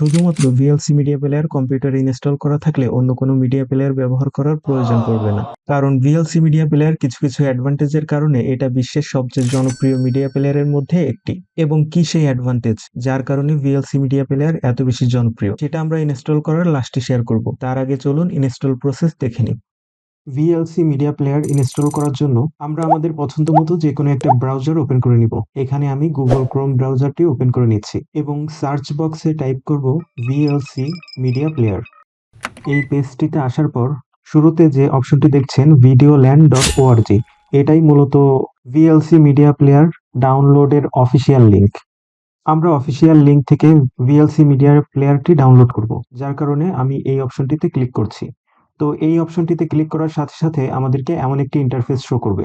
শুধুমাত্র VLC media player কম্পিউটারে install করা থাকলে অন্য কোনো মিডিয়া প্লেয়ার ব্যবহার করার প্রয়োজন পড়বে না। কারণ ভিএলসি মিডিয়া প্লেয়ার কিছু কিছু অ্যাডভান্টেজের কারণে এটা বিশ্বের সবচেয়ে জনপ্রিয় মিডিয়া প্লেয়ারের মধ্যে একটি। এবং কি সেই অ্যাডভান্টেজ যার কারণে ভিএলসি মিডিয়া প্লেয়ার এত বেশি জনপ্রিয়। সেটা আমরা ইনস্টল করার লাস্টে শেয়ার করব। তার আগে চলুন ইনস্টল প্রসেস দেখে নিই। ভিএলসি মিডিয়া প্লেয়ার ইনস্টল করার জন্য আমরা আমাদের পছন্দ মতো যে কোনো একটা ব্রাউজার ওপেন করে নিব। এখানে আমি গুগল ক্রোম ব্রাউজারটি ওপেন করে নিচ্ছি এবং সার্চ বক্সে টাইপ করব ভিএলসি মিডিয়া প্লেয়ার এই পেজটিতে আসার পর শুরুতে যে অপশনটি দেখছেন ভিডিও ল্যান্ড ডট ওআরজি এটাই মূলত ভিএলসি মিডিয়া প্লেয়ার ডাউনলোডের অফিসিয়াল লিংক আমরা অফিসিয়াল লিংক থেকে ভিএলসি মিডিয়া প্লেয়ারটি ডাউনলোড করব, যার কারণে আমি এই অপশনটিতে ক্লিক করছি। তো এই অপশনটিতে ক্লিক করার সাথে সাথে আমাদেরকে এমন একটি ইন্টারফেস শো করবে।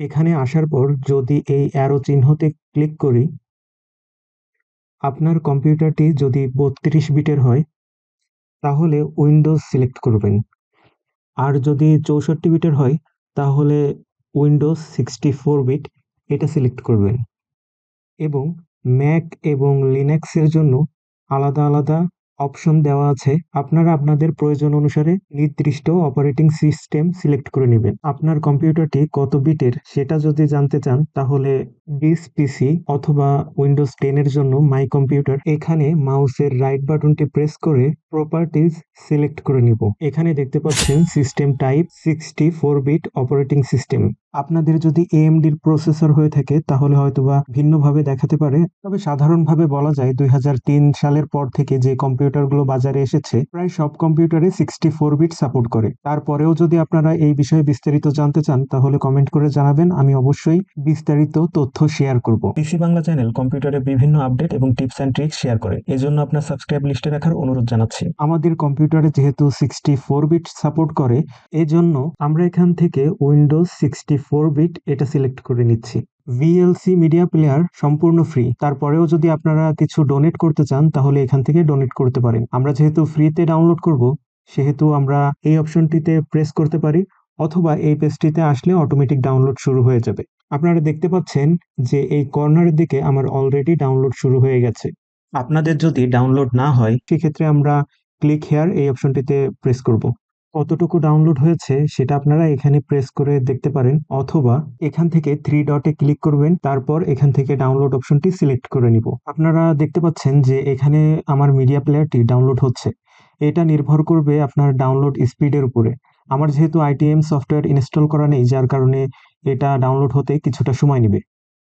এখানে আসার পর যদি এই অ্যারো চিহ্নতে ক্লিক করি, আপনার কম্পিউটারটি যদি বত্রিশ বিটের হয়, তাহলে উইন্ডোজ সিলেক্ট করবেন। আর যদি চৌষট্টি বিটের হয়, তাহলে উইন্ডোজ সিক্সটি ফোর বিট এটা সিলেক্ট করবেন। এবং ম্যাক এবং লিনাক্সের জন্য আলাদা আলাদা অপশন দেওয়া আছে। আপনারা আপনাদের প্রয়োজন অনুসারে নির্দিষ্ট অপারেটিং সিস্টেম সিলেক্ট করে নেবেন। আপনার কম্পিউটারটি কত বিটের সেটা যদি জানতে চান, তাহলে ডিস পিসি অথবা উইন্ডোজ টেন এর জন্য মাই কম্পিউটার। এখানে মাউসের রাইট বাটনটি প্রেস করে প্রপার্টিজ সিলেক্ট করে নিব। এখানে দেখতে পাচ্ছেন system type sixty four bit operating system. আপনাদের যদি এএমডির প্রসেসর হয়ে থাকে, তাহলে হয়তোবা ভিন্নভাবে দেখাতে পারে। তবে সাধারণভাবে বলা যায়, দুই হাজার তিন সালের পর থেকে যে কম্পিউটারগুলো বাজারে এসেছে প্রায় সব কম্পিউটারে সিক্সটি ফোর বিট সাপোর্ট করে। তারপরেও যদি আপনারা এই বিষয়ে বিস্তারিত জানতে চান তাহলে কমেন্ট করে জানাবেন আমি অবশ্যই বিস্তারিত তথ্য শেয়ার করব। পিসি বাংলা চ্যানেল কম্পিউটারে বিভিন্ন আপডেট এবং টিপস অ্যান্ড ট্রিক্স শেয়ার করে। এজন্য আপনার সাবস্ক্রাইব লিস্টে রাখার অনুরোধ জানাচ্ছি। আমাদের কম্পিউটারে যেহেতু সিক্সটি ফোর বিট সাপোর্ট করে এজন্য আমরা এখান থেকে উইন্ডোজ সিক্সটি ফোর বিট এটা সিলেক্ট করে নিচ্ছি। ভিএলসি মিডিয়া প্লেয়ার সম্পূর্ণ ফ্রি তারপরেও যদি আপনারা কিছু ডোনেট করতে চান, তাহলে এখান থেকে ডোনেট করতে পারেন। আমরা যেহেতু ফ্রিতে ডাউনলোড করব, সেহেতু আমরা এই অপশনটিতে প্রেস করতে পারি, অথবা এই পেজটিতে আসলে অটোমেটিক ডাউনলোড শুরু হয়ে যাবে। আপনারা দেখতে পাচ্ছেন যে এই কর্নারের দিকে আমার অলরেডি ডাউনলোড শুরু হয়ে গেছে। আপনাদের যদি ডাউনলোড না হয়, সেক্ষেত্রে আমরা ক্লিক হেয়ার এই অপশনটিতে প্রেস করব। কতটুকু ডাউনলোড হয়েছে সেটা আপনারা এখানে প্রেস করে দেখতে পারেন অথবা এখান থেকে থ্রি ডটে ক্লিক করবেন, তারপর এখান থেকে ডাউনলোড অপশনটি সিলেক্ট করে নিব। আপনারা দেখতে পাচ্ছেন যে এখানে আমার মিডিয়া প্লেয়ারটি ডাউনলোড হচ্ছে। এটা নির্ভর করবে আপনার ডাউনলোড স্পিডের উপরে। আমার যেহেতু আইটিএম সফটওয়্যার ইনস্টল করা নেই, যার কারণে এটা ডাউনলোড হতে কিছুটা সময় নেবে।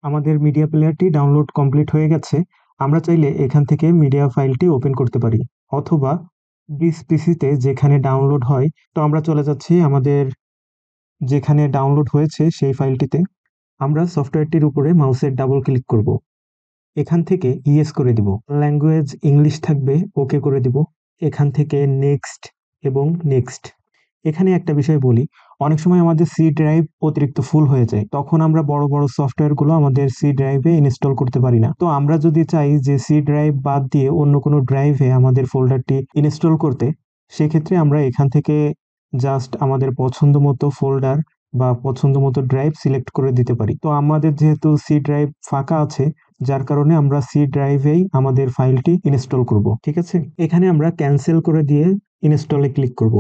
আমাদের মিডিয়া প্লেয়ারটি ডাউনলোড কমপ্লিট হয়ে গেছে। আমরা চাইলে এখান থেকে মিডিয়া ফাইলটি ওপেন করতে পারি, অথবা ডিস পিসিতে যেখানে ডাউনলোড হয়, তো আমরা চলে যাচ্ছি আমাদের যেখানে ডাউনলোড হয়েছে সেই ফাইলটিতে। আমরা সফটওয়্যারটির উপরে মাউসের ডাবল ক্লিক করব। এখান থেকে ইয়েস করে দিব। ল্যাঙ্গুয়েজ ইংলিশ থাকবে, ওকে করে দিব। এখান থেকে নেক্সট এবং নেক্সট এখানে একটা বিষয় বলি, অনেক সময় আমাদের সি ড্রাইভ অতিরিক্ত ফুল হয়ে যায়, তখন আমরা বড় বড় সফটওয়্যারগুলো আমাদের সি ড্রাইভে ইনস্টল করতে পারি না। তো আমরা যদি চাই যে সি ড্রাইভ বাদ দিয়ে অন্য কোনো ড্রাইভে আমাদের ফোল্ডারটি ইনস্টল করতে, সেক্ষেত্রে আমরা এখান থেকে জাস্ট আমাদের পছন্দ মতো ফোল্ডার বা পছন্দ মতো ড্রাইভ সিলেক্ট করে দিতে পারি। তো আমাদের যেহেতু সি ড্রাইভ ফাঁকা আছে, যার কারণে আমরা সি ড্রাইভেই আমাদের ফাইলটি ইনস্টল করব, ঠিক আছে? এখানে আমরা ক্যান্সেল করে দিয়ে ইনস্টলে ক্লিক করব।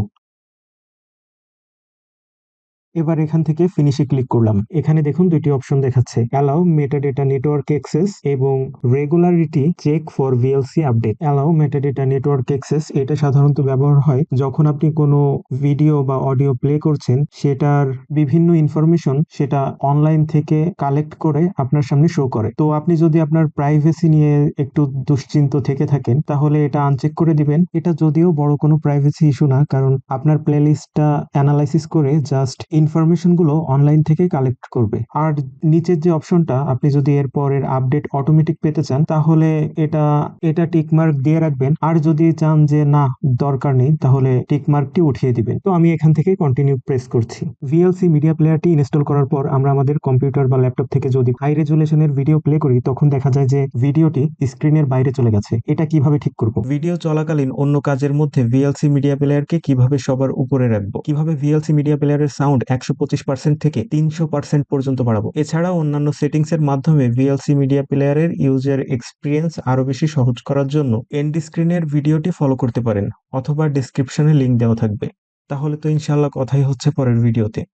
এবার এখান থেকে ফিনিশে ক্লিক করলাম। এখানে দেখুন দুইটি অপশন দেখাচ্ছে। অ্যালাউ মেটাডেটা নেটওয়ার্ক অ্যাক্সেস এবং regularity check for VLC update allow metadata network access এটা সাধারণত ব্যবহার হয় যখন আপনি কোনো ভিডিও বা অডিও প্লে করছেন, সেটার বিভিন্ন ইনফরমেশন সেটা অনলাইন থেকে কালেক্ট করে আপনার সামনে শো করে। তো আপনি যদি আপনার প্রাইভেসি নিয়ে একটু দুশ্চিন্ত থেকে থাকেন, তাহলে এটা আনচেক করে দিবেন। এটা যদিও বড় কোনো প্রাইভেসি ইস্যু না, কারণ আপনার প্লেলিস্টটা অ্যানালাইসিস করে জাস্ট ইনফরমেশনগুলো অনলাইন থেকে কালেক্ট করবে। আর নিচের যে অপশনটা আপনি যদি এর পরের আপডেট অটোমেটিক পেতে চান, তাহলে এটা এটা টিকমার্ক দিয়ে রাখবেন। আর যদি চান যে না, দরকার নেই, তাহলে টিকমার্কটি উঠিয়ে দিবেন। তো আমি এখান থেকে কন্টিনিউ প্রেস করছি। ভিএলসি মিডিয়া প্লেয়ারটি ইনস্টল করার পর আমরা আমাদের কম্পিউটার বা ল্যাপটপ থেকে যদি হাই রেজুলেশনের ভিডিও প্লে করি, তখন দেখা যায় যে ভিডিওটি স্ক্রিনের বাইরে চলে গেছে। এটা কীভাবে ঠিক করব? ভিডিও চলাকালীন অন্য কাজের মধ্যে ভিএলসি মিডিয়া প্লেয়ারকে কীভাবে সবার উপরে রাখব? কীভাবে ভিএলসি মিডিয়া প্লেয়ারের সাউন্ড একশো পঁচিশ পার্সেন্ট থেকে তিনশো পার্সেন্ট পর্যন্ত বাড়াবো। এছাড়া অন্যান্য সেটিংস এর মাধ্যমে ভিএলসি মিডিয়া প্লেয়ারের ইউজার এক্সপিরিয়েন্স আরও বেশি সহজ করার জন্য এন্ড স্ক্রিনের ভিডিওটি ফলো করতে পারেন, অথবা ডিসক্রিপশনে লিঙ্ক দেওয়া থাকবে। তাহলে তো ইনশাল্লাহ কথাই হচ্ছে পরের ভিডিওতে।